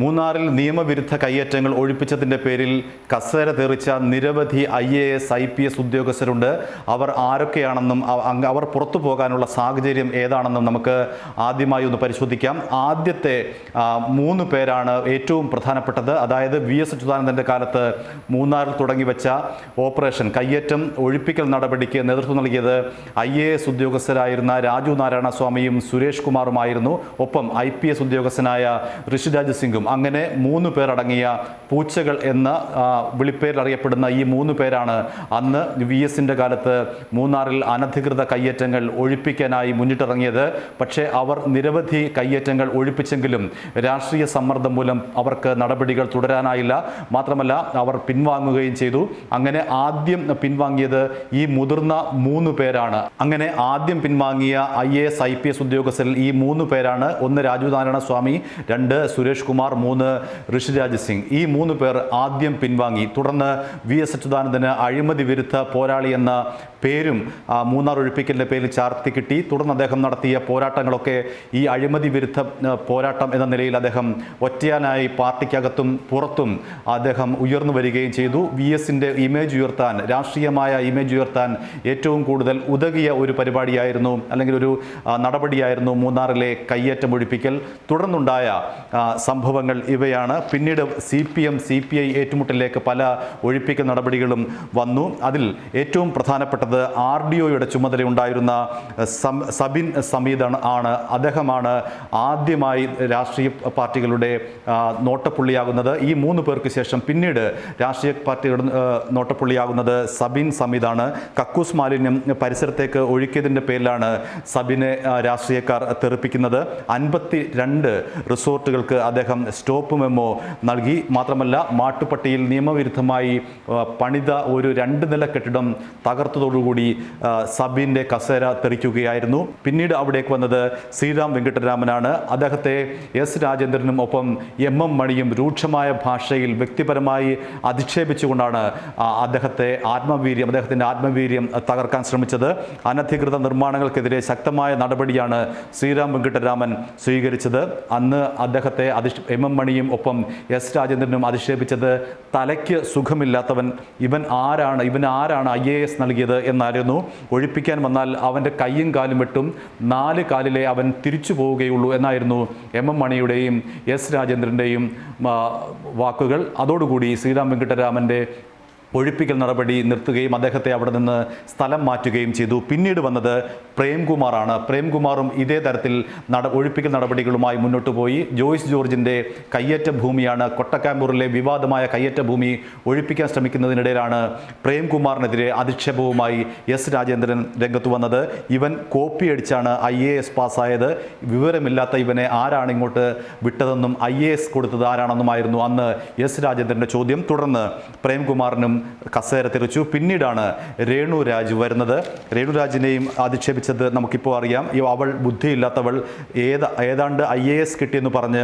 മൂന്നാറിൽ നിയമവിരുദ്ധ കയ്യേറ്റങ്ങൾ ഒഴിപ്പിച്ചതിന്റെ പേരിൽ കസേര തെറിച്ച നിരവധി I A S I P S ഉദ്യോഗസ്ഥരുണ്ട്. അവർ ആരൊക്കെയാണെന്നും അവർ പുറത്തു പോകാനുള്ള സാഹചര്യം ഏതാണെന്നും നമുക്ക് ആദ്യമായി ഒന്ന് പരിശോധിക്കാം. ആദ്യത്തെ മൂന്ന് പേരാണ് ഏറ്റവും പ്രധാനപ്പെട്ടത്. അതായത് വി എസ് അച്യുതാനന്ദന്റെ കാലത്ത് മൂന്നാറിൽ തുടങ്ങി വെച്ച ഓപ്പറേഷൻ കയ്യേറ്റം ഒഴിപ്പിക്കൽ നടപടിക്ക് നേതൃത്വം നൽകിയത് ഐ എ എസ് ഉദ്യോഗസ്ഥരായിരുന്ന രാജു നാരായണ സ്വാമിയും സുരേഷ് കുമാറുമായിരുന്നു. ഒപ്പം ഐ പി എസ് ഉദ്യോഗസ്ഥനായ ഋഷിരാജ് സിംഗും. അങ്ങനെ മൂന്ന് പേർ അടങ്ങിയ പൂച്ചകൾ എന്ന വിളിപ്പേരിൽ അറിയപ്പെടുന്ന ഈ മൂന്ന് പേരാണ് അന്ന് വി എസിന്റെ കാലത്ത് മൂന്നാറിൽ അനധികൃത കയ്യേറ്റങ്ങൾ ഒഴിപ്പിക്കാനായി മുന്നിട്ടിറങ്ങിയത്. പക്ഷേ അവർ നിരവധി കയ്യേറ്റങ്ങൾ ഒഴിപ്പിച്ചെങ്കിലും രാഷ്ട്രീയ സമ്മർദ്ദം മൂലം അവർക്ക് നടപടികൾ തുടരാനായില്ല. മാത്രമല്ല അവർ പിൻവാങ്ങുകയും ചെയ്തു. അങ്ങനെ ആദ്യം പിൻവാങ്ങിയത് ഈ മുതിർന്ന മൂന്ന് പേരാണ്. അങ്ങനെ ആദ്യം പിൻവാങ്ങിയ I A S I P S ഉദ്യോഗസ്ഥരിൽ ഈ മൂന്ന് പേരാണ്. ഒന്ന് രാജു നാരായണ സ്വാമി രണ്ട് സുരേഷ് കുമാർ മൂന്ന് ഋഷിരാജ് സിംഗ്. ഈ മൂന്ന് പേർ ആദ്യം പിൻവാങ്ങി. തുടർന്ന് വി എസ് അച്യുതാനന്ദന് അഴിമതി വിരുദ്ധ പോരാളി എന്ന പേരും മൂന്നാർ ഒഴിപ്പിക്കലിന്റെ പേരിൽ ചാർത്തി കിട്ടി. തുടർന്ന് അദ്ദേഹം നടത്തിയ പോരാട്ടങ്ങളൊക്കെ ഈ അഴിമതി വിരുദ്ധ പോരാട്ടം എന്ന നിലയിൽ അദ്ദേഹം ഒറ്റയാനായി പാർട്ടിക്കകത്തും പുറത്തും അദ്ദേഹം ഉയർന്നു വരികയും ചെയ്തു. വി എസിന്റെ ഇമേജ് ഉയർത്താൻ രാഷ്ട്രീയമായ ഇമേജ് ഉയർത്താൻ ഏറ്റവും കൂടുതൽ ഉതകിയ ഒരു പരിപാടിയായിരുന്നു അല്ലെങ്കിൽ ഒരു നടപടിയായിരുന്നു മൂന്നാറിലെ കയ്യേറ്റം ഒഴിപ്പിക്കൽ. തുടർന്നുണ്ടായ ആ, സംഭവങ്ങൾ ഇവയാണ്. പിന്നീട് C P M C P I ഏറ്റുമുട്ടലിലേക്ക് പല ഒഴിപ്പിക്കൽ നടപടികളും വന്നു. അതിൽ ഏറ്റവും പ്രധാനപ്പെട്ടത് ആർ ഡി ഒയുടെ ചുമതലയുണ്ടായിരുന്ന സബിൻ സമീദാണ് ആണ് അദ്ദേഹമാണ് ആദ്യമായി രാഷ്ട്രീയ പാർട്ടികളുടെ നോട്ടപ്പുള്ളിയാകുന്നത്. ഈ മൂന്ന് പേർക്ക് ശേഷം പിന്നീട് രാഷ്ട്രീയ പാർട്ടികളുടെ നോട്ടപ്പുള്ളിയാകുന്നത് സബിൻ സമീദാണ് കക്കൂസ് മാലിന്യം പരിസരത്തേക്ക് ഒഴുക്കിയതിന്റെ പേരിലാണ് സബിനെ രാഷ്ട്രീയക്കാർ തെറിപ്പിക്കുന്നത്. അൻപത്തി രണ്ട് റിസോർട്ടുകൾക്ക് അദ്ദേഹം സ്റ്റോപ്പ് മെമ്മോ നൽകി. മാത്രമല്ല മാട്ടുപട്ടിയിൽ നിയമവിരുദ്ധമായി പണിത ഒരു രണ്ട് നില കെട്ടിടം തകർത്തതോടുകൂടി സബിന്റെ കസേര തെറിക്കുകയായിരുന്നു. പിന്നീട് അവിടേക്ക് വന്നത് ശ്രീറാം വെങ്കിട്ടരാമനാണ്. അദ്ദേഹത്തെ എസ് രാജേന്ദ്രനും ഒപ്പം എം എം മണിയും രൂക്ഷമായ ഭാഷയിൽ വ്യക്തിപരമായി അധിക്ഷേപിച്ചുകൊണ്ടാണ് അദ്ദേഹത്തെ ആത്മവീര്യം അദ്ദേഹത്തിന്റെ ആത്മവീര്യം തകർക്കാൻ ശ്രമിച്ചത്. അനധികൃത നിർമ്മാണങ്ങൾക്കെതിരെ ശക്തമായ നടപടിയാണ് ശ്രീറാം വെങ്കിട്ടരാമൻ സ്വീകരിച്ചത്. അന്ന് അദ്ദേഹത്തെ അധിഷ് എം എം മണിയും ഒപ്പം എസ് രാജേന്ദ്രനും അധിക്ഷേപിച്ചത് തലയ്ക്ക് സുഖമില്ലാത്തവൻ. ഇവൻ ആരാണ്? ഇവൻ ആരാണ് ഐ എ എസ് നൽകിയത് എന്നായിരുന്നു. ഒഴിപ്പിക്കാൻ വന്നാൽ അവന്റെ കൈയും കാലും വെട്ടും. നാല് കാലിലെ അവൻ തിരിച്ചു പോവുകയുള്ളൂ എന്നായിരുന്നു എം എം മണിയുടെയും എസ് രാജേന്ദ്രന്റെയും വാക്കുകൾ. അതോടുകൂടി ശ്രീറാം വെങ്കിട്ടരാമന്റെ ഒഴിപ്പിക്കൽ നടപടി നിർത്തുകയും അദ്ദേഹത്തെ അവിടെ നിന്ന് സ്ഥലം മാറ്റുകയും ചെയ്തു. പിന്നീട് വന്നത് പ്രേംകുമാറാണ്. പ്രേംകുമാറും ഇതേ തരത്തിൽ നട ഒഴിപ്പിക്കൽ നടപടികളുമായി മുന്നോട്ട് പോയി. ജോയിസ് ജോർജിന്റെ കയ്യേറ്റ ഭൂമിയാണ് കൊട്ടക്കാമ്പൂറിലെ വിവാദമായ കയ്യേറ്റ ഭൂമി ഒഴിപ്പിക്കാൻ ശ്രമിക്കുന്നതിനിടയിലാണ് പ്രേംകുമാറിനെതിരെ അധിക്ഷേപവുമായി എസ് രാജേന്ദ്രൻ രംഗത്ത് വന്നത്. ഇവൻ കോപ്പി അടിച്ചാണ് ഐ എ എസ് പാസ്സായത്. വിവരമില്ലാത്ത ഇവനെ ആരാണ് ഇങ്ങോട്ട് വിട്ടതെന്നും ഐ എ എസ് കൊടുത്തത് ആരാണെന്നുമായിരുന്നു അന്ന് എസ് രാജേന്ദ്രന്റെ ചോദ്യം. തുടർന്ന് പ്രേംകുമാറിനും കസേര തെറിച്ചു പിന്നീടാണ് രേണു രാജ് വരുന്നത്. രേണു രാജിനെയും അധിക്ഷേപിച്ചത് നമുക്കിപ്പോൾ അറിയാം. അവൾ ബുദ്ധിയില്ലാത്തവൾ ഏത് ഏതാണ്ട് ഐ എ എസ് കിട്ടിയെന്ന് പറഞ്ഞ്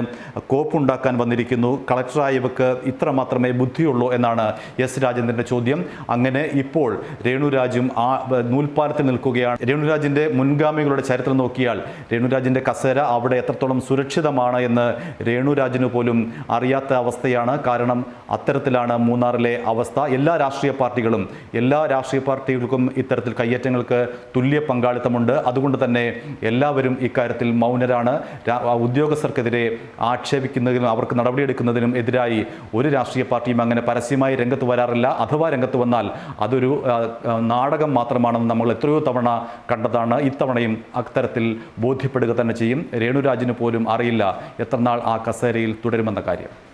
കോപ്പുണ്ടാക്കാൻ വന്നിരിക്കുന്നു. കളക്ടറായ ഇവക്ക് ഇത്ര മാത്രമേ ബുദ്ധിയുള്ളൂ എന്നാണ് എസ് രാജേന്ദ്രന്റെ ചോദ്യം. അങ്ങനെ ഇപ്പോൾ രേണുരാജും ആ നൂൽപ്പാലത്തിൽ നിൽക്കുകയാണ്. രേണുരാജിന്റെ മുൻഗാമികളുടെ ചരിത്രം നോക്കിയാൽ രേണുരാജിന്റെ കസേര അവിടെ എത്രത്തോളം സുരക്ഷിതമാണ് എന്ന് രേണുരാജിന് പോലും അറിയാത്ത അവസ്ഥയാണ്. കാരണം അത്തരത്തിലാണ് മൂന്നാറിലെ അവസ്ഥ. എല്ലാ രാഷ്ട്രീയ പാർട്ടികളും എല്ലാ രാഷ്ട്രീയ പാർട്ടികൾക്കും ഇത്തരത്തിൽ കയ്യേറ്റങ്ങൾക്ക് തുല്യ പങ്കാളിത്തമുണ്ട്. അതുകൊണ്ട് തന്നെ എല്ലാവരും ഇക്കാര്യത്തിൽ മൗനരാണ്. ഉദ്യോഗസ്ഥർക്കെതിരെ ആക്ഷേപിക്കുന്നതിനും അവർക്ക് നടപടിയെടുക്കുന്നതിനും എതിരായി ഒരു രാഷ്ട്രീയ പാർട്ടിയും അങ്ങനെ പരസ്യമായി രംഗത്ത് വരാറില്ല. അഥവാ രംഗത്ത് വന്നാൽ അതൊരു നാടകം മാത്രമാണെന്ന് നമ്മൾ എത്രയോ തവണ കണ്ടതാണ്. ഇത്തവണയും അത്തരത്തിൽ ബോധ്യപ്പെടുക തന്നെ ചെയ്യും. രേണുരാജിന് പോലും അറിയില്ല എത്ര നാൾ ആ കസേരയിൽ തുടരുമെന്ന കാര്യം.